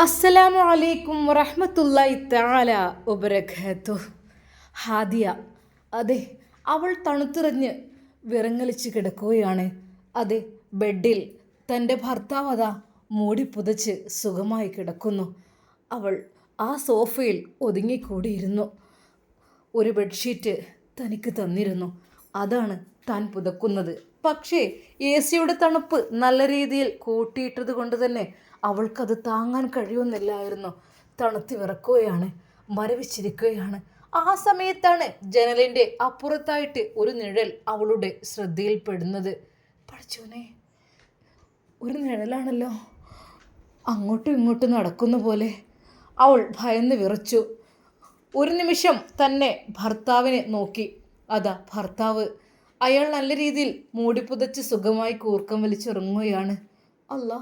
അസ്സലാമു അലൈക്കും വറഹ്മത്തുള്ളാഹി തആല ഉപരഖത്തു ഹാദിയ അതെ അവൾ തണുത്തിറഞ്ഞ് വിറങ്ങലിച്ച് കിടക്കുകയാണ്. അതെ ബെഡിൽ തന്റെ ഭർത്താവ് അതാ മൂടി പുതച്ച് സുഖമായി കിടക്കുന്നു. അവൾ ആ സോഫയിൽ ഒതുങ്ങിക്കൂടിയിരുന്നു. ഒരു ബെഡ്ഷീറ്റ് തനിക്ക് തന്നിരുന്നു. അതാണ് താൻ പുതക്കുന്നത്. പക്ഷേ എ സിയുടെ തണുപ്പ് നല്ല രീതിയിൽ കൂട്ടിയിട്ടത് കൊണ്ട് തന്നെ അവൾക്കത് താങ്ങാൻ കഴിയുന്നില്ലായിരുന്നു. തണുത്ത് വിറക്കുകയാണ് മരവിച്ചിരിക്കുകയാണ്. ആ സമയത്താണ് ജനലിന്റെ അപ്പുറത്തായിട്ട് ഒരു നിഴൽ അവളുടെ ശ്രദ്ധയിൽപ്പെടുന്നത്. പഠിച്ചോനെ ഒരു നിഴലാണല്ലോ. അങ്ങോട്ടും ഇങ്ങോട്ടും നടക്കുന്ന പോലെ അവൾ ഭയന്ന് വിറച്ചു. ഒരു നിമിഷം തന്നെ ഭർത്താവിനെ നോക്കി. അതാ ഭർത്താവ്. അയാൾ നല്ല രീതിയിൽ മൂടിപ്പുതച്ച് സുഖമായി കൂർക്കം വലിച്ചിറങ്ങുകയാണ്. അല്ലാ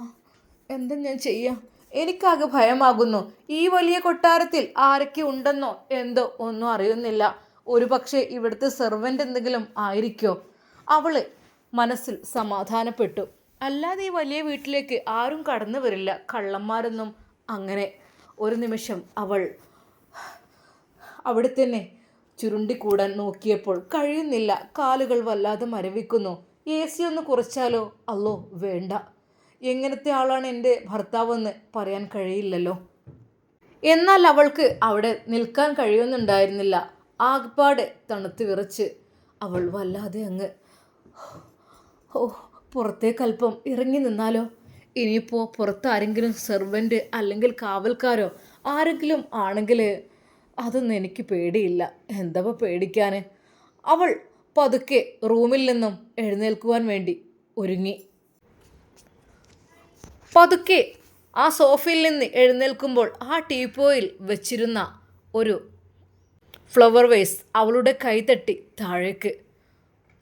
എന്താ ഞാൻ ചെയ്യാം? എനിക്കാകെ ഭയമാകുന്നു. ഈ വലിയ കൊട്ടാരത്തിൽ ആരൊക്കെ ഉണ്ടെന്നോ എന്തോ ഒന്നും അറിയുന്നില്ല. ഒരു പക്ഷേ ഇവിടുത്തെ സെർവന്റ് എന്തെങ്കിലും ആയിരിക്കോ? അവൾ മനസ്സിൽ സമാധാനപ്പെട്ടു. അല്ലാതെ ഈ വലിയ വീട്ടിലേക്ക് ആരും കടന്നു വരില്ല. കള്ളന്മാരൊന്നും അങ്ങനെ. ഒരു നിമിഷം അവൾ അവിടെ തന്നെ ചുരുണ്ടിക്കൂടാൻ നോക്കിയപ്പോൾ കഴിയുന്നില്ല. കാലുകൾ വല്ലാതെ മരവിക്കുന്നു. എ സി ഒന്ന് കുറച്ചാലോ? അല്ലോ വേണ്ട. എങ്ങനത്തെ ആളാണ് എന്റെ ഭർത്താവെന്ന് പറയാൻ കഴിയില്ലല്ലോ. എന്നാൽ അവൾക്ക് അവിടെ നിൽക്കാൻ കഴിയുന്നുണ്ടായിരുന്നില്ല. ആകപ്പാടെ തണുത്ത് വിറച്ച് അവൾ വല്ലാതെ അങ്ങ് ഓ പുറത്തേക്കല്പം ഇറങ്ങി നിന്നാലോ? ഇനിയിപ്പോൾ പുറത്ത് ആരെങ്കിലും സെർവന്റ് അല്ലെങ്കിൽ കാവൽക്കാരോ ആരെങ്കിലും ആണെങ്കിൽ അതൊന്നും എനിക്ക് പേടിയില്ല. എന്താ പേടിക്കാൻ അവൾ പതുക്കെ റൂമിൽ നിന്നും എഴുന്നേൽക്കുവാൻ വേണ്ടി ഒരുങ്ങി. പതുക്കെ ആ സോഫയിൽ നിന്ന് എഴുന്നേൽക്കുമ്പോൾ ആ ടീപ്പോയിൽ വെച്ചിരുന്ന ഒരു ഫ്ലവർ വേസ് അവളുടെ കൈ തട്ടി താഴേക്ക്.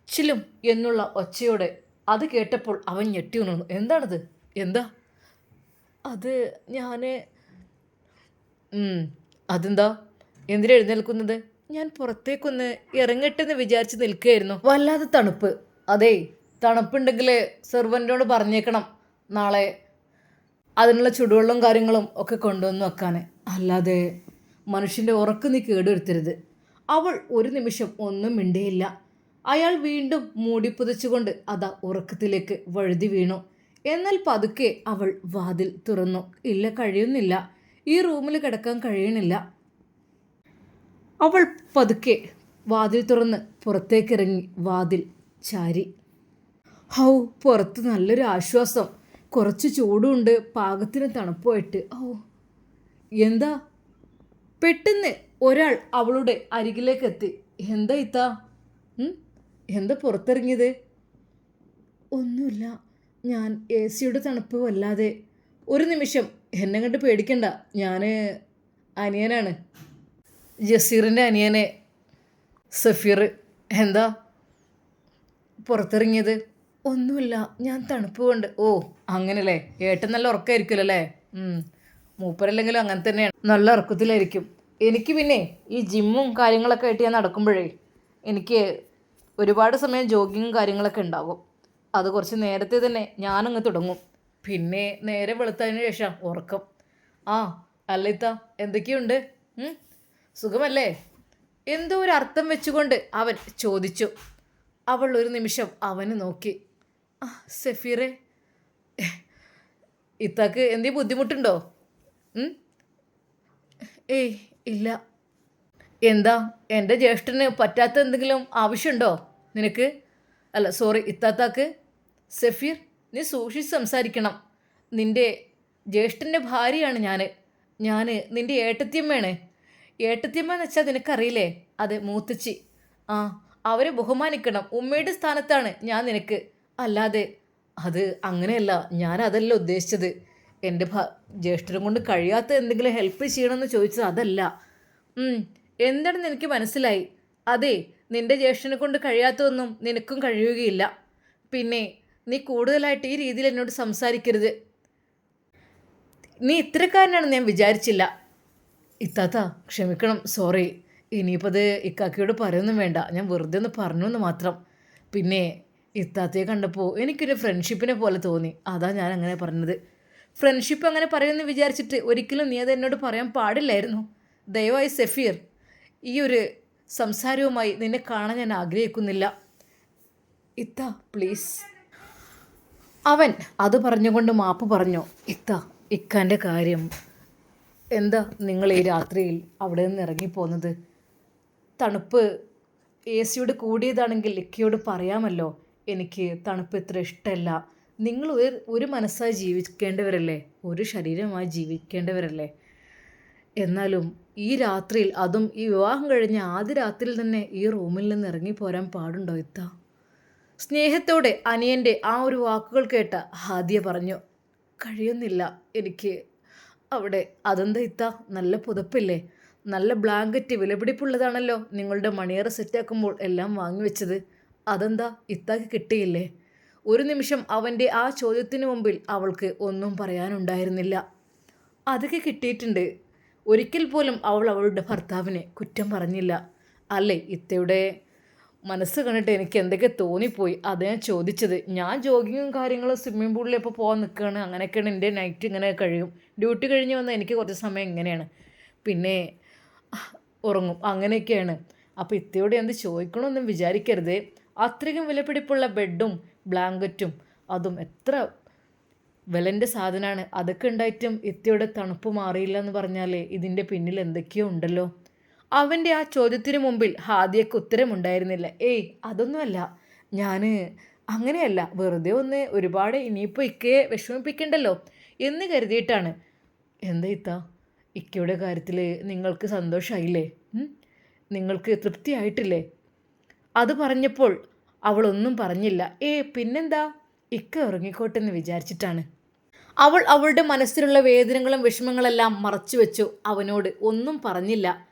ചിലും എന്നുള്ള ഒച്ചയോടെ അത് കേട്ടപ്പോൾ അവൻ ഞെട്ടി ഉണർന്നു. എന്താണത്? എന്താ? അത് ഞാൻ അതെന്താ? എന്തിനാ എഴുന്നേൽക്കുന്നത്? ഞാൻ പുറത്തേക്കൊന്ന് ഇറങ്ങട്ടെന്ന് വിചാരിച്ച് നിൽക്കുകയായിരുന്നു. വല്ലാതെ തണുപ്പ്. അതേ തണുപ്പുണ്ടെങ്കിൽ സെർവന്റോട് പറഞ്ഞേക്കണം. നാളെ അതിനുള്ള ചുടുവെള്ളം കാര്യങ്ങളും ഒക്കെ കൊണ്ടുവന്ന് വെക്കാൻ അല്ലാതെ മനുഷ്യന്റെ ഉറക്ക് നീ കേടുവരുത്തരുത്. അവൾ ഒരു നിമിഷം ഒന്നും മിണ്ടിയില്ല. അയാൾ വീണ്ടും മൂടി പുതച്ചുകൊണ്ട് അതാ ഉറക്കത്തിലേക്ക് വഴുതി വീണു. എന്നാൽ പതുക്കെ അവൾ വാതിൽ തുറന്നു. ഇല്ല കഴിയുന്നില്ല. ഈ റൂമിൽ കിടക്കാൻ കഴിയണില്ല. അവൾ പതുക്കെ വാതിൽ തുറന്ന് പുറത്തേക്കിറങ്ങി വാതിൽ ചാരി. ഹൗ പുറത്ത് നല്ലൊരു ആശ്വാസം. കുറച്ച് ചൂടുണ്ട് പാകത്തിന് തണുപ്പായിട്ട്. ഓ. എന്താ? പെട്ടെന്ന് ഒരാൾ അവളുടെ അരികിലേക്ക് എത്തി എന്താ ഇത്താ? എന്താ പുറത്തിറങ്ങിയത്? ഒന്നുമില്ല. ഞാൻ എ സിയുടെ തണുപ്പ് വല്ലാതെ. ഒരു നിമിഷം. എന്നെ കണ്ട് പേടിക്കണ്ട. ഞാൻ അനിയനാണ്. ജസീറിന്റെ അനിയനെ. സഫീർ. എന്താ? പുറത്തിറങ്ങിയത്? ഒന്നുമില്ല. ഞാൻ തണുപ്പ് കൊണ്ട്. ഓ അങ്ങനല്ലേ ഏട്ടൻ നല്ല ഉറക്കമായിരിക്കുമല്ലോ അല്ലേ. മൂപ്പരല്ലെങ്കിലും അങ്ങനെ തന്നെയാണ്. നല്ല ഉറക്കത്തിലായിരിക്കും. എനിക്ക് പിന്നെ ഈ ജിമ്മും കാര്യങ്ങളൊക്കെ ആയിട്ട് ഞാൻ നടക്കുമ്പോഴേ എനിക്ക് ഒരുപാട് സമയം ജോഗിങ്ങും കാര്യങ്ങളൊക്കെ ഉണ്ടാകും. അത് കുറച്ച് നേരത്തെ തന്നെ ഞാനങ്ങ് തുടങ്ങും. പിന്നെ നേരെ വെളുത്തതിന് ശേഷം ഉറക്കം. ആ അല്ലിത്ത എന്തൊക്കെയുണ്ട്? സുഖമല്ലേ? എന്തോ ഒരു അർത്ഥം വെച്ചുകൊണ്ട് അവൻ ചോദിച്ചു. അവൾ ഒരു നിമിഷം അവന് നോക്കി. സഫീറെ. ഇത്താക്ക് എന്തേ ബുദ്ധിമുട്ടുണ്ടോ? ഏയ് ഇല്ല. എന്താ എന്റെ ജ്യേഷ്ഠന് പറ്റാത്ത എന്തെങ്കിലും ആവശ്യമുണ്ടോ നിനക്ക്? അല്ല സോറി ഇത്താത്താക്ക്. സെഫീർ നീ സൂക്ഷിച്ച് സംസാരിക്കണം. നിന്റെ ജ്യേഷ്ഠന്റെ ഭാര്യയാണ് ഞാൻ ഞാൻ നിന്റെ ഏട്ടത്തിയമ്മയാണ്. ഏട്ടത്തിയമ്മ എന്ന് വെച്ചാൽ നിനക്കറിയില്ലേ? അതെ മൂത്തച്ചി. ആ അവരെ ബഹുമാനിക്കണം. ഉമ്മയുടെ സ്ഥാനത്താണ് ഞാൻ നിനക്ക്. അല്ലാതെ അത് അങ്ങനെയല്ല. ഞാൻ അതല്ല ഉദ്ദേശിച്ചത്. എന്റെ ഭ ജ്യേഷ്ഠനും കൊണ്ട് കഴിയാത്ത എന്തെങ്കിലും ഹെൽപ്പ് ചെയ്യണമെന്ന് ചോദിച്ചത് അതല്ല. എന്താണെന്ന് എനിക്ക് മനസ്സിലായി. അതെ നിന്റെ ജ്യേഷ്ഠനെ കൊണ്ട് കഴിയാത്തതൊന്നും നിനക്കും കഴിയുകയില്ല. പിന്നെ നീ കൂടുതലായിട്ട് ഈ രീതിയിൽ എന്നോട് സംസാരിക്കരുത്. നീ ഇത്രക്കാരനാണെന്ന് ഞാൻ വിചാരിച്ചില്ല. ഇത്താത്ത ക്ഷമിക്കണം സോറി ഇനിയിപ്പോൾ അത് ഇക്കാക്കിയോട് പറയൊന്നും വേണ്ട. ഞാൻ വെറുതെ ഒന്ന് പറഞ്ഞു എന്ന് മാത്രം. പിന്നെ ഇത്താത്തയെ കണ്ടപ്പോൾ എനിക്കൊരു ഫ്രണ്ട്ഷിപ്പിനെ പോലെ തോന്നി. അതാ ഞാൻ അങ്ങനെ പറഞ്ഞത്. ഫ്രണ്ട്ഷിപ്പ് അങ്ങനെ പറയുമെന്ന് വിചാരിച്ചിട്ട് ഒരിക്കലും നീ അത് എന്നോട് പറയാൻ പാടില്ലായിരുന്നു. ദയവായി സെഫീർ ഈ ഒരു സംസാരവുമായി നിന്നെ കാണാൻ ഞാൻ ആഗ്രഹിക്കുന്നില്ല. ഇത്ത പ്ലീസ് അവൻ അത് പറഞ്ഞുകൊണ്ട് മാപ്പ് പറഞ്ഞു. ഇത്ത ഇക്കാന്റെ കാര്യം. എന്താ നിങ്ങൾ ഈ രാത്രിയിൽ അവിടെ നിന്ന് ഇറങ്ങിപ്പോന്നത്? തണുപ്പ് എ സിയോട് കൂടിയതാണെങ്കിൽ ഇക്കയോട് പറയാമല്ലോ. എനിക്ക് തണുപ്പ് ഇത്ര ഇഷ്ടമല്ല നിങ്ങൾ ഒരു ഒരു മനസ്സായി ജീവിക്കേണ്ടവരല്ലേ? ഒരു ശരീരമായി ജീവിക്കേണ്ടവരല്ലേ? എന്നാലും ഈ രാത്രിയിൽ അതും ഈ വിവാഹം കഴിഞ്ഞ ആദ്യ രാത്രിയിൽ തന്നെ ഈ റൂമിൽ നിന്ന് ഇറങ്ങിപ്പോരാൻ പാടുണ്ടോ ഇത്ത? സ്നേഹത്തോടെ അനിയന്റെ ആ ഒരു വാക്കുകൾ കേട്ട ഹാദിയ പറഞ്ഞു കഴിയുന്നില്ല എനിക്ക് അവിടെ അതെന്താ ഇത്ത? നല്ല പുതപ്പില്ലേ? നല്ല ബ്ലാങ്കറ്റ് വിലപിടിപ്പുള്ളതാണല്ലോ നിങ്ങളുടെ മണിയറ സെറ്റാക്കുമ്പോൾ എല്ലാം വാങ്ങി വാങ്ങിവെച്ചത് അതെന്താ? ഇത്താക്ക് കിട്ടിയില്ലേ? ഒരു നിമിഷം അവന്റെ ആ ചോദ്യത്തിന് മുമ്പിൽ അവൾക്ക് ഒന്നും പറയാനുണ്ടായിരുന്നില്ല. അതൊക്കെ കിട്ടിയിട്ടുണ്ട്. ഒരിക്കൽ പോലും അവൾ അവളുടെ ഭർത്താവിനെ കുറ്റം പറഞ്ഞില്ല. അല്ലേ ഇത്തയുടെ? മനസ്സ് കണ്ടിട്ട് എനിക്ക് എന്തൊക്കെ തോന്നിപ്പോയി. അത് ഞാൻ ചോദിച്ചത്. ഞാൻ ജോഗിങ്ങും കാര്യങ്ങളും സ്വിമ്മിംഗ് പൂളിൽ ഇപ്പോൾ പോകാൻ നിൽക്കുകയാണ് അങ്ങനെയൊക്കെയാണ് എന്റെ നൈറ്റ് ഇങ്ങനെ കഴിയും. ഡ്യൂട്ടി കഴിഞ്ഞ് വന്നാൽ എനിക്ക് കുറച്ച് സമയം ഇങ്ങനെയാണ്. പിന്നെ ഉറങ്ങും. അങ്ങനെയൊക്കെയാണ്. അപ്പോൾ ഇത്തയോട് എന്ത് ചോദിക്കണമെന്നും വിചാരിക്കരുത്. അത്രയ്ക്കും വിലപിടിപ്പുള്ള ബെഡും ബ്ലാങ്കറ്റും അതും എത്ര വിലന്റെ സാധനമാണ് അതൊക്കെ ഉണ്ടായിട്ടും ഇത്തിയുടെ തണുപ്പ് മാറിയില്ല എന്ന് പറഞ്ഞാൽ ഇതിന്റെ പിന്നിൽ എന്തൊക്കെയോ ഉണ്ടല്ലോ. അവന്റെ ആ ചോദ്യത്തിന് മുമ്പിൽ ഹാദിയക്ക് ഉത്തരമുണ്ടായിരുന്നില്ല ഏയ് അതൊന്നുമല്ല. ഞാൻ അങ്ങനെയല്ല. വെറുതെ ഒന്ന് ഒരുപാട് ഇനിയിപ്പോൾ ഇക്കയെ വിഷമിപ്പിക്കണ്ടല്ലോ എന്ന് കരുതിയിട്ടാണ്. എന്താ ഇത്ത? ഇക്കയുടെ കാര്യത്തിൽ നിങ്ങൾക്ക് സന്തോഷമായില്ലേ നിങ്ങൾക്ക് തൃപ്തിയായിട്ടില്ലേ? അത് പറഞ്ഞപ്പോൾ അവളൊന്നും പറഞ്ഞില്ല. ഏ പിന്നെന്താ? ഇക്ക ഉറങ്ങിക്കോട്ടെ എന്ന് വിചാരിച്ചിട്ടാണ്. അവൾ അവളുടെ മനസ്സിലുള്ള വേദനകളും വിഷമങ്ങളെല്ലാം മറച്ചു വെച്ചു അവനോട് ഒന്നും പറഞ്ഞില്ല.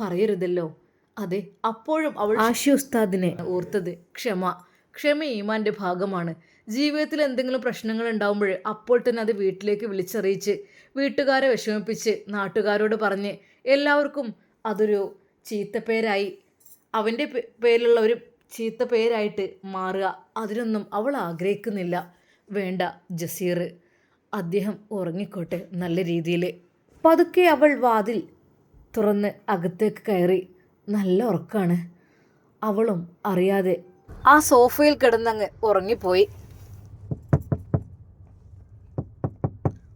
പറയരുതല്ലോ. അതെ അപ്പോഴും അവൾ ആഷി ഉസ്താദിനെ ഓർത്തത് ക്ഷമ. ക്ഷമ ഈമാന്റെ ഭാഗമാണ്. ജീവിതത്തിൽ എന്തെങ്കിലും പ്രശ്നങ്ങൾ ഉണ്ടാകുമ്പോൾ അപ്പോൾ തന്നെ അത് വീട്ടിലേക്ക് വിളിച്ചറിയിച്ച് വീട്ടുകാരെ വിഷമിപ്പിച്ച് നാട്ടുകാരോട് പറഞ്ഞ് എല്ലാവർക്കും അതൊരു ചീത്തപ്പേരായി അവന്റെ പേരിലുള്ള ഒരു ചീത്ത പേരായിട്ട് മാറുക. അതിനൊന്നും അവൾ ആഗ്രഹിക്കുന്നില്ല. വേണ്ട ജസീർ. അദ്ദേഹം ഉറങ്ങിക്കോട്ടെ നല്ല രീതിയിൽ പതുക്കെ അവൾ വാതിൽ തുറന്ന് അകത്തേക്ക് കയറി. നല്ല ഉറക്കാണ്. അവളും അറിയാതെ ആ സോഫയിൽ കിടന്നങ്ങ് ഉറങ്ങിപ്പോയി.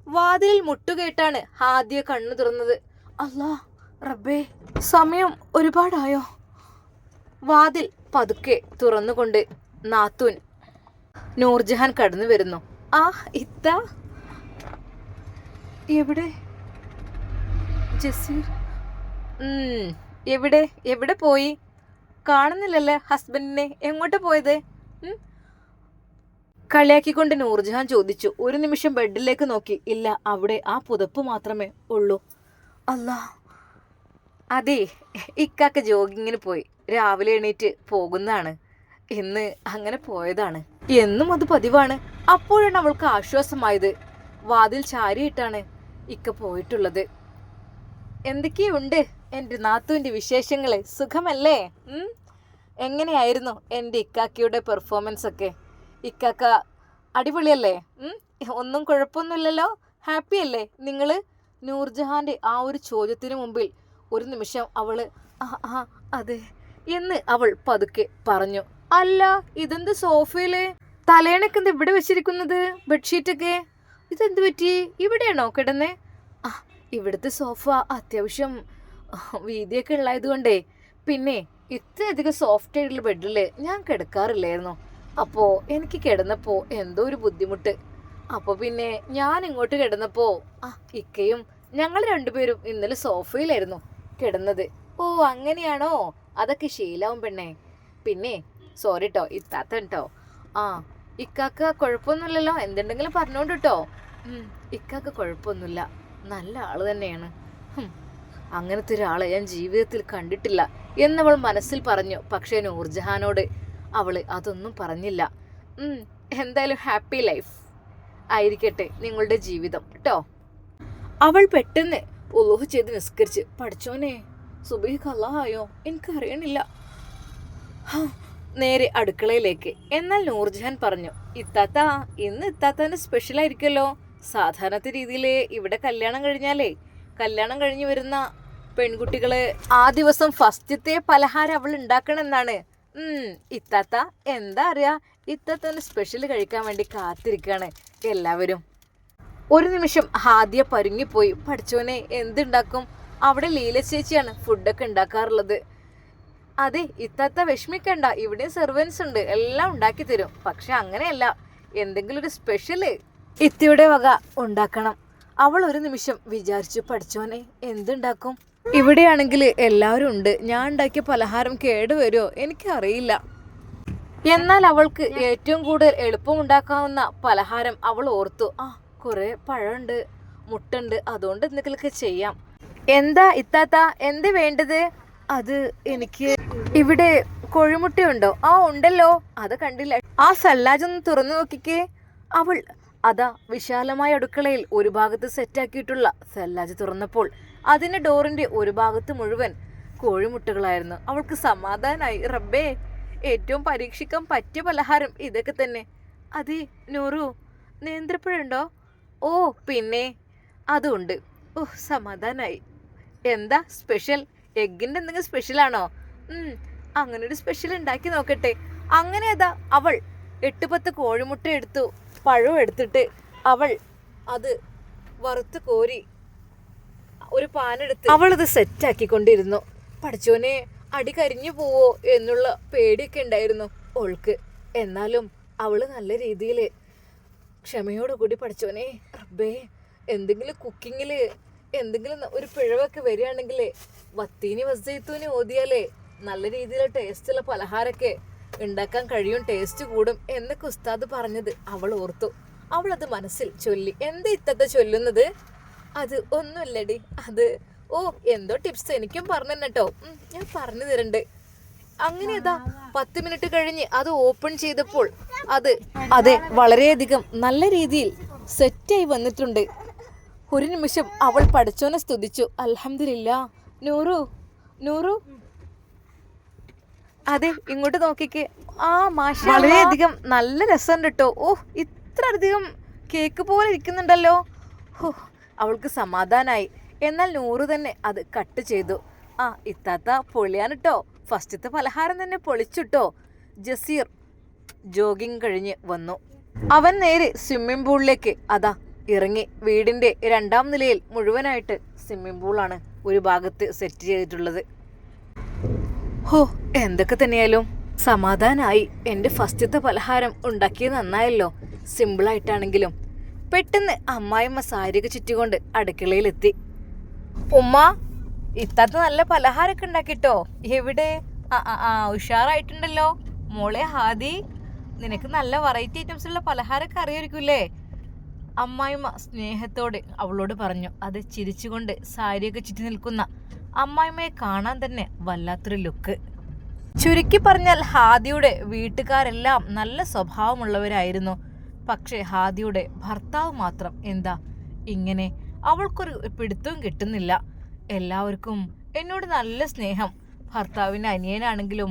വാതിലിൽ മുട്ടുകേട്ടാണ് ആദ്യ കണ്ണു തുറന്നത്. അല്ലാ റബ്ബേ സമയം ഒരുപാടായോ? വാതിൽ പതുക്കെ തുറന്നുകൊണ്ട് നാത്തൂൻ നൂർജഹാൻ കടന്നു വരുന്നു. ആ ഇത്ത. എവിടെ? ജസീർ? ഉം, എവിടെ എവിടെ പോയി? കാണുന്നില്ലല്ലേ ഹസ്ബൻഡിനെ? എങ്ങോട്ട് പോയത്? കളിയാക്കിക്കൊണ്ട് നൂർജഹാൻ ചോദിച്ചു. ഒരു നിമിഷം ബെഡിലേക്ക് നോക്കി. ഇല്ല അവിടെ ആ പുതപ്പ് മാത്രമേ ഉള്ളൂ. അല്ല അതെ ഇക്കാക്ക ജോഗിങ്ങിന് പോയി. രാവിലെ എണീറ്റ് പോകുന്നതാണ്. ഇന്ന് അങ്ങനെ പോയതാണ്. എന്നും അത് പതിവാണ്. അപ്പോഴാണ് അവൾക്ക് ആശ്വാസമായത്. വാതിൽ ചാരിയിട്ടാണ് ഇക്ക പോയിട്ടുള്ളത്. എന്തൊക്കെയുണ്ട് എന്റെ നാത്തുവിന്റെ വിശേഷങ്ങൾ? സുഖമല്ലേ? എങ്ങനെയായിരുന്നു എന്റെ ഇക്കാക്കിയുടെ പെർഫോമൻസ് ഒക്കെ ഇക്കാക്ക അടിപൊളിയല്ലേ? ഒന്നും കുഴപ്പമൊന്നുമില്ലല്ലോ? ഹാപ്പി അല്ലേ നിങ്ങൾ നൂർജഹാന്റെ ആ ഒരു ചോദ്യത്തിന് മുമ്പിൽ ഒരു നിമിഷം അവൾ ആ ആ അതെ. എന്ന് അവൾ പതുക്കെ പറഞ്ഞു. അല്ല ഇതെന്ത് സോഫയിൽ? തലേണൊക്കെ എന്ത് ഇവിടെ വെച്ചിരിക്കുന്നത്? ബെഡ്ഷീറ്റൊക്കെ? ഇതെന്ത് പറ്റി? ഇവിടെയാണോ കിടന്നേ? ആ ഇവിടുത്തെ സോഫ അത്യാവശ്യം വീതിയൊക്കെ ഉള്ളതുകൊണ്ടേ പിന്നെ ഇത്രയധികം സോഫ്റ്റ് ആയിട്ടുള്ള ബെഡിൽ ഞാൻ കിടക്കാറില്ലായിരുന്നു. അപ്പോൾ എനിക്ക് കിടന്നപ്പോൾ എന്തോ ഒരു ബുദ്ധിമുട്ട്. അപ്പോൾ പിന്നെ ഞാൻ ഇങ്ങോട്ട് കിടന്നപ്പോൾ ആ ഇക്കയും ഞങ്ങൾ രണ്ടുപേരും ഇന്നലെ സോഫയിലായിരുന്നു കിടന്നത്. ഓ അങ്ങനെയാണോ? അതൊക്കെ ശീലാവും പെണ്ണേ. പിന്നെ സോറി കേട്ടോ ഇത്താത്ത കേട്ടോ ആ ഇക്കാക്ക കുഴപ്പമൊന്നുമില്ലല്ലോ എന്തുണ്ടെങ്കിലും പറഞ്ഞോണ്ട് കേട്ടോ ഇക്കാക്ക കുഴപ്പമൊന്നുമില്ല നല്ല ആൾ തന്നെയാണ്. അങ്ങനത്തെ ഒരാളെ ഞാൻ ജീവിതത്തിൽ കണ്ടിട്ടില്ല എന്നവൾ മനസ്സിൽ പറഞ്ഞു. പക്ഷേ നൂർജഹാനോട് അവൾ അതൊന്നും പറഞ്ഞില്ല. എന്തായാലും ഹാപ്പി ലൈഫ് ആയിരിക്കട്ടെ നിങ്ങളുടെ ജീവിതം. കേട്ടോ അവൾ പെട്ടെന്ന് ഉലോഹ് ചെയ്ത് നിസ്കരിച്ച് പഠിച്ചോനെ സുബൈ കല്ലായോ എനിക്കറിയണില്ല. നേരെ അടുക്കളയിലേക്ക്. എന്നാൽ നൂർജഹാൻ പറഞ്ഞു ഇത്താത്ത ഇന്ന് ഇത്താത്തന്റെ സ്പെഷ്യൽ ആയിരിക്കുമല്ലോ സാധാരണത്തെ രീതിയിൽ ഇവിടെ കല്യാണം കഴിഞ്ഞാലേ കല്യാണം കഴിഞ്ഞ് വരുന്ന പെൺകുട്ടികൾ ആ ദിവസം ഫസ്റ്റത്തെ പലഹാരം അവൾ ഉണ്ടാക്കണമെന്നാണ് ഇത്താത്ത എന്താ അറിയാ? ഇത്താത്തന് സ്പെഷ്യൽ കഴിക്കാൻ വേണ്ടി കാത്തിരിക്കുകയാണ് എല്ലാവരും. ഒരു നിമിഷം ഹാദ്യ പരുങ്ങിപ്പോയി പഠിച്ചോനെ എന്തുണ്ടാക്കും? അവിടെ ലീല ചേച്ചിയാണ് ഫുഡൊക്കെ ഉണ്ടാക്കാറുള്ളത്. അതെ ഇത്തത്ത വിഷമിക്കണ്ട. ഇവിടെ സെർവൻസ് ഉണ്ട്. എല്ലാം ഉണ്ടാക്കി തരും. പക്ഷെ അങ്ങനെയല്ല. എന്തെങ്കിലും ഒരു സ്പെഷ്യൽ ഇത്തിയുടെ വക ഉണ്ടാക്കണം. അവൾ ഒരു നിമിഷം വിചാരിച്ചു പഠിച്ചോനെ എന്തുണ്ടാക്കും? ഇവിടെയാണെങ്കിൽ എല്ലാവരും ഉണ്ട്. ഞാൻ ഉണ്ടാക്കിയ പലഹാരം കേടുവരുമോ എനിക്കറിയില്ല. എന്നാൽ അവൾക്ക് ഏറ്റവും കൂടുതൽ എളുപ്പം ഉണ്ടാക്കാവുന്ന പലഹാരം അവൾ ഓർത്തു. ആ കുറേ പഴമുണ്ട് മുട്ടുണ്ട്. അതുകൊണ്ട് എന്തെങ്കിലുമൊക്കെ ചെയ്യാം. എന്താ ഇത്താത്ത? എന്ത് വേണ്ടത്? അത് എനിക്ക് ഇവിടെ കോഴിമുട്ടയുണ്ടോ? ആ ഉണ്ടല്ലോ. അത് കണ്ടില്ല. ആ സല്ലാജ് ഒന്ന് തുറന്നു നോക്കിക്കേ. അവൾ അതാ വിശാലമായ അടുക്കളയിൽ ഒരു ഭാഗത്ത് സെറ്റാക്കിയിട്ടുള്ള സല്ലാജ് തുറന്നപ്പോൾ അതിന്റെ ഡോറിന്റെ ഒരു ഭാഗത്ത് മുഴുവൻ കോഴിമുട്ടകളായിരുന്നു. അവൾക്ക് സമാധാനായി. റബ്ബേ ഏറ്റവും പരീക്ഷിക്കാൻ പറ്റിയ പലഹാരം ഇതൊക്കെ തന്നെ. അതെ നൂറു. നേന്ത്രപ്പഴുണ്ടോ ഓ പിന്നെ അതുണ്ട്. ഓ സമാധാനായി. എന്താ സ്പെഷ്യൽ? എഗ്ഗിന്റെ എന്തെങ്കിലും സ്പെഷ്യലാണോ? അങ്ങനെ ഒരു സ്പെഷ്യൽ ഉണ്ടാക്കി നോക്കട്ടെ. അങ്ങനെ അതാ അവൾ എട്ട് പത്ത് കോഴിമുട്ട എടുത്തു പഴവും എടുത്തിട്ട് അവൾ അത് വറുത്ത് കോരി ഒരു പാനെടുത്ത് അവൾ അത് സെറ്റാക്കിക്കൊണ്ടിരുന്നു പഠിച്ചോനെ അടി കരിഞ്ഞു പോവോ? എന്നുള്ള പേടിയൊക്കെ ഉണ്ടായിരുന്നു ഓൾക്ക്. എന്നാലും അവൾ നല്ല രീതിയിൽ ക്ഷമയോടുകൂടി പഠിച്ചോനെ റബ്ബേ എന്തെങ്കിലും കുക്കിങ്ങിൽ എന്തെങ്കിലും ഒരു പിഴവൊക്കെ വരികയാണെങ്കിൽ വത്തീനി വസ്തീത്തൂനി ഓതിയാലേ നല്ല രീതിയിൽ ടേസ്റ്റുള്ള പലഹാരമൊക്കെ ഉണ്ടാക്കാൻ കഴിയും ടേസ്റ്റ് കൂടും എന്നൊക്കെ ഉസ്താദ് പറഞ്ഞത് അവൾ ഓർത്തു. അവൾ അത് മനസ്സിൽ ചൊല്ലി. എന്താ ഇത്തത്തെ ചൊല്ലുന്നത്? അത് ഒന്നുമില്ലടി. അത് ഓ എന്തോ ടിപ്സ് എനിക്കും പറഞ്ഞു തന്നെട്ടോ ഞാൻ പറഞ്ഞു തരണ്ട്. അങ്ങനെ അതാ പത്ത് മിനിറ്റ് കഴിഞ്ഞ് അത് ഓപ്പൺ ചെയ്തപ്പോൾ അത് അതെ വളരെയധികം നല്ല രീതിയിൽ സെറ്റായി വന്നിട്ടുണ്ട്. ഒരു നിമിഷം അവൾ പഠിച്ചോനെ സ്തുതിച്ചു. അലഹമില്ല നൂറു നൂറു. അതെ ഇങ്ങോട്ട് നോക്കിക്കേ. ആ മാഷ വളരെയധികം നല്ല രസമുണ്ട് കേട്ടോ ഓ ഇത്ര അധികം കേക്ക് പോലെ ഇരിക്കുന്നുണ്ടല്ലോ. ഹോ അവൾക്ക് സമാധാനായി. എന്നാൽ നൂറ് തന്നെ അത് കട്ട് ചെയ്തു. ആ ഇത്താത്ത പൊളിയാണ് കേട്ടോ ഫസ്റ്റത്തെ പലഹാരം തന്നെ പൊളിച്ചുട്ടോ ജസീർ ജോഗിങ് കഴിഞ്ഞ് വന്നു. അവൻ നേരെ സ്വിമ്മിംഗ് പൂളിലേക്ക്. അതാ ഇറങ്ങി വീടിന്റെ രണ്ടാം നിലയിൽ മുഴുവനായിട്ട് സ്വിമ്മിംഗ് പൂളാണ് ഒരു ഭാഗത്ത് സെറ്റ് ചെയ്തിട്ടുള്ളത്. ഹോ എന്തൊക്കെ തന്നെയാലും സമാധാനായി എന്റെ ഫസ്റ്റത്തെ പലഹാരം ഉണ്ടാക്കിയത് നന്നായല്ലോ. സിമ്പിളായിട്ടാണെങ്കിലും പെട്ടെന്ന് അമ്മായിമ്മ സാരിയൊക്കെ ചുറ്റിക്കൊണ്ട് അടുക്കളയിലെത്തി. ഉമ്മ ഇത്താത്ത നല്ല പലഹാരമൊക്കെ ഉണ്ടാക്കിട്ടോ? എവിടെ? ആ ആ ഉഷാറായിട്ടുണ്ടല്ലോ. മോളെ ഹാദി നിനക്ക് നല്ല വെറൈറ്റി ഐറ്റംസ് ഉള്ള പലഹാരമൊക്കെ അറിയായിരിക്കൂലേ അമ്മായിമ്മ സ്നേഹത്തോടെ അവളോട് പറഞ്ഞു. അത് ചിരിച്ചുകൊണ്ട് സാരിയൊക്കെ ചുറ്റി നിൽക്കുന്ന അമ്മായിമ്മയെ കാണാൻ തന്നെ വല്ലാത്തൊരു ലുക്ക്. ചുരുക്കി പറഞ്ഞാൽ ഹാദിയുടെ വീട്ടുകാരെല്ലാം നല്ല സ്വഭാവമുള്ളവരായിരുന്നു. പക്ഷേ ഹാദിയുടെ ഭർത്താവ് മാത്രം എന്താ? ഇങ്ങനെ അവൾക്കൊരു പിടുത്തവും കിട്ടുന്നില്ല. എല്ലാവർക്കും എന്നോട് നല്ല സ്നേഹം. ഭർത്താവിന്റെ അനിയനാണെങ്കിലും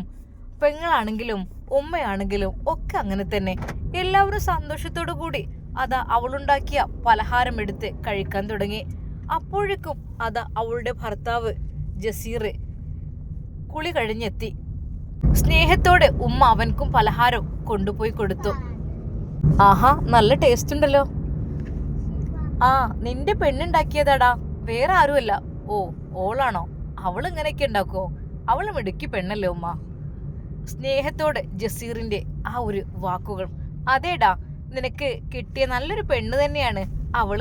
പെങ്ങളാണെങ്കിലും ഉമ്മയാണെങ്കിലും ഒക്കെ അങ്ങനെ തന്നെ. എല്ലാവരും സന്തോഷത്തോടു കൂടി അതാ അവളുണ്ടാക്കിയ പലഹാരം എടുത്ത് കഴിക്കാൻ തുടങ്ങി. അപ്പോഴേക്കും അത് അവളുടെ ഭർത്താവ് ജസീർ കുളി കഴിഞ്ഞെത്തി. സ്നേഹത്തോടെ ഉമ്മ അവൻക്കും പലഹാരം കൊണ്ടുപോയി കൊടുത്തു. ആഹാ നല്ല ടേസ്റ്റ് ഉണ്ടല്ലോ. ആ നിന്റെ പെണ്ണുണ്ടാക്കിയതാടാ. വേറെ ആരുമല്ല. ഓ ഓളാണോ? അവൾ ഇങ്ങനെയൊക്കെ ഉണ്ടാക്കുമോ അവൾ മിടുക്കി പെണ്ണല്ലേ ഉമ്മ? സ്നേഹത്തോടെ ജസീറിന്റെ ആ ഒരു വാക്കുകൾ. അതേടാ നിനക്ക് കിട്ടിയ നല്ലൊരു പെണ്ണ് തന്നെയാണ് അവൾ.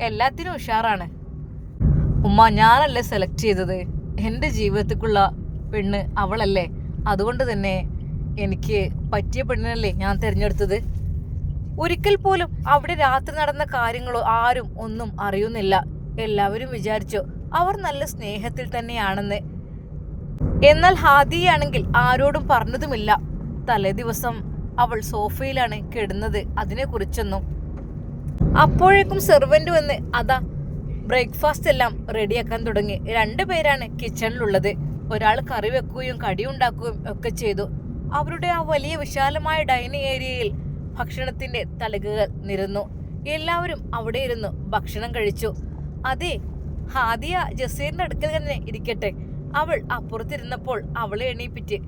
എല്ലാത്തിനും ഉഷാറാണ്. ഉമ്മ ഞാനല്ലേ സെലക്ട് ചെയ്തത്? എന്റെ ജീവിതത്തിക്കുള്ള പെണ്ണ് അവളല്ലേ? അതുകൊണ്ട് തന്നെ എനിക്ക് പറ്റിയ പെണ്ണിനല്ലേ ഞാൻ തിരഞ്ഞെടുത്തത്. ഒരിക്കൽ പോലും അവിടെ രാത്രി നടന്ന കാര്യങ്ങളോ ആരും ഒന്നും അറിയുന്നില്ല. എല്ലാവരും വിചാരിച്ചു അവർ നല്ല സ്നേഹത്തിൽ തന്നെയാണെന്ന്. എന്നാൽ ഹാദിയാണെങ്കിൽ ആരോടും പറഞ്ഞതുമില്ല. തലേ ദിവസം അവൾ സോഫയിലാണ് കിടന്നത്. അതിനെക്കുറിച്ചൊന്നും. അപ്പോഴേക്കും സെർവന്റ് വന്ന് അതാ ബ്രേക്ക്ഫാസ്റ്റ് എല്ലാം റെഡിയാക്കാൻ തുടങ്ങി. രണ്ടു പേരാണ് കിച്ചണിലുള്ളത് ഒരാൾ കറി വെക്കുകയും കടി ഉണ്ടാക്കുകയും ഒക്കെ ചെയ്തു. അവരുടെ ആ വലിയ വിശാലമായ ഡൈനിങ് ഏരിയയിൽ ഭക്ഷണത്തിന്റെ തളികകൾ നിരന്നു. എല്ലാവരും അവിടെ ഇരുന്ന് ഭക്ഷണം കഴിച്ചു. അതെ ഹാദിയ ജസീറിന്റെ അടുക്കൽ തന്നെ ഇരിക്കട്ടെ. അവൾ അപ്പുറത്തിരുന്നപ്പോൾ അവളെ എണീപ്പിറ്റ്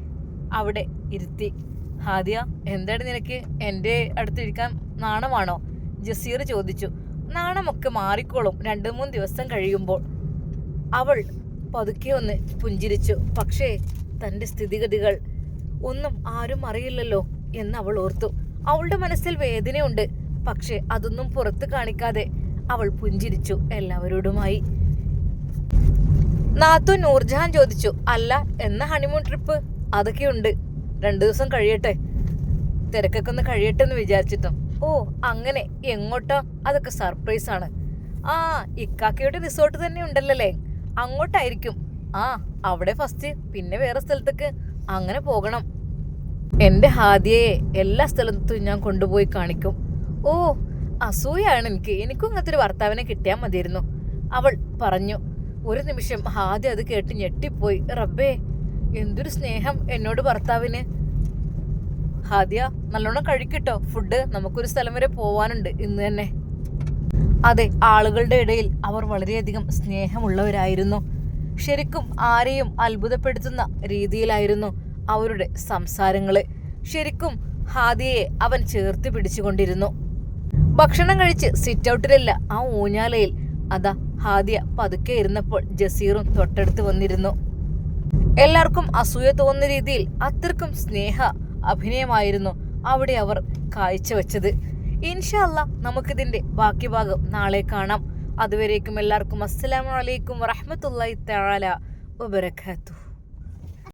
അവിടെ ഇരുത്തി. ഹാദിയ എന്താണ് നിനക്ക് എന്റെ അടുത്തിരിക്കാൻ നാണമാണോ? ജസീർ ചോദിച്ചു. നാണമൊക്കെ മാറിക്കോളും. രണ്ടു മൂന്ന് ദിവസം കഴിയുമ്പോൾ. അവൾ പതുക്കെ ഒന്ന് പുഞ്ചിരിച്ചു. പക്ഷേ തന്റെ സ്ഥിതിഗതികൾ ഒന്നും ആരും അറിയില്ലല്ലോ എന്ന് അവൾ ഓർത്തു. അവളുടെ മനസ്സിൽ വേദനയുണ്ട്. പക്ഷേ അതൊന്നും പുറത്ത് കാണിക്കാതെ അവൾ പുഞ്ചിരിച്ചു. എല്ലാവരോടുമായി. നാത്തു നൂർജഹാൻ ചോദിച്ചു. അല്ല എന്ന ഹണിമൂൺ ട്രിപ്പ് അതൊക്കെയുണ്ട്. രണ്ടു ദിവസം കഴിയട്ടെ. തിരക്കൊക്കെ ഒന്ന് കഴിയട്ടെ എന്ന് വിചാരിച്ചിട്ടും. ഓ അങ്ങനെ എങ്ങോട്ടാ അതൊക്കെ സർപ്രൈസ് ആണ്. ആ ഇക്കാക്കയുടെ റിസോർട്ട് തന്നെ ഉണ്ടല്ലേ അങ്ങോട്ടായിരിക്കും. ആ അവിടെ ഫസ്റ്റ് പിന്നെ വേറെ സ്ഥലത്തേക്ക്. അങ്ങനെ പോകണം. എന്റെ ഹാദിയയെ എല്ലാ സ്ഥലത്തും ഞാൻ കൊണ്ടുപോയി കാണിക്കും. ഓ അസൂയാണ് എനിക്ക്. എനിക്കും ഇങ്ങനത്തെ ഒരു ഭർത്താവിനെ കിട്ടിയാൽ മതിയായിരുന്നു. അവൾ പറഞ്ഞു ഒരു നിമിഷം ഹാദ്യ അത് കേട്ട് ഞെട്ടിപ്പോയി. റബ്ബേ എന്തൊരു സ്നേഹം എന്നോട് ഭർത്താവിന്. ഹാദിയ നല്ലോണം കഴിക്കട്ടോ? ഫുഡ് നമുക്കൊരു സ്ഥലം വരെ പോവാനുണ്ട് ഇന്ന് തന്നെ. അതെ ആളുകളുടെ ഇടയിൽ അവർ വളരെയധികം സ്നേഹമുള്ളവരായിരുന്നു. ശരിക്കും ആരെയും അത്ഭുതപ്പെടുത്തുന്ന രീതിയിലായിരുന്നു അവരുടെ സംസാരങ്ങൾ ശരിക്കും ഹാദിയയെ അവൻ ചേർത്ത് പിടിച്ചുകൊണ്ടിരുന്നു. ഭക്ഷണം കഴിച്ച് സിറ്റ് ഔട്ടിലല്ല ആ ഊഞ്ഞാലയിൽ. അതാ ഹാദിയ പതുക്കെ ഇരുന്നപ്പോൾ ജസീറും തൊട്ടടുത്ത് വന്നിരുന്നു. എല്ലാവർക്കും അസൂയ തോന്നുന്ന രീതിയിൽ അത്രക്കും സ്നേഹ അഭിനയമായിരുന്നു അവിടെ അവർ കാഴ്ചവെച്ചത്. ഇൻഷല്ല നമുക്കിതിന്റെ ബാക്കി ഭാഗം നാളെ കാണാം. അതുവരേക്കും എല്ലാവർക്കും അസ്സലാമു അലൈക്കും വറഹ്മത്തുള്ളാഹി തആല വബറകാതുഹു.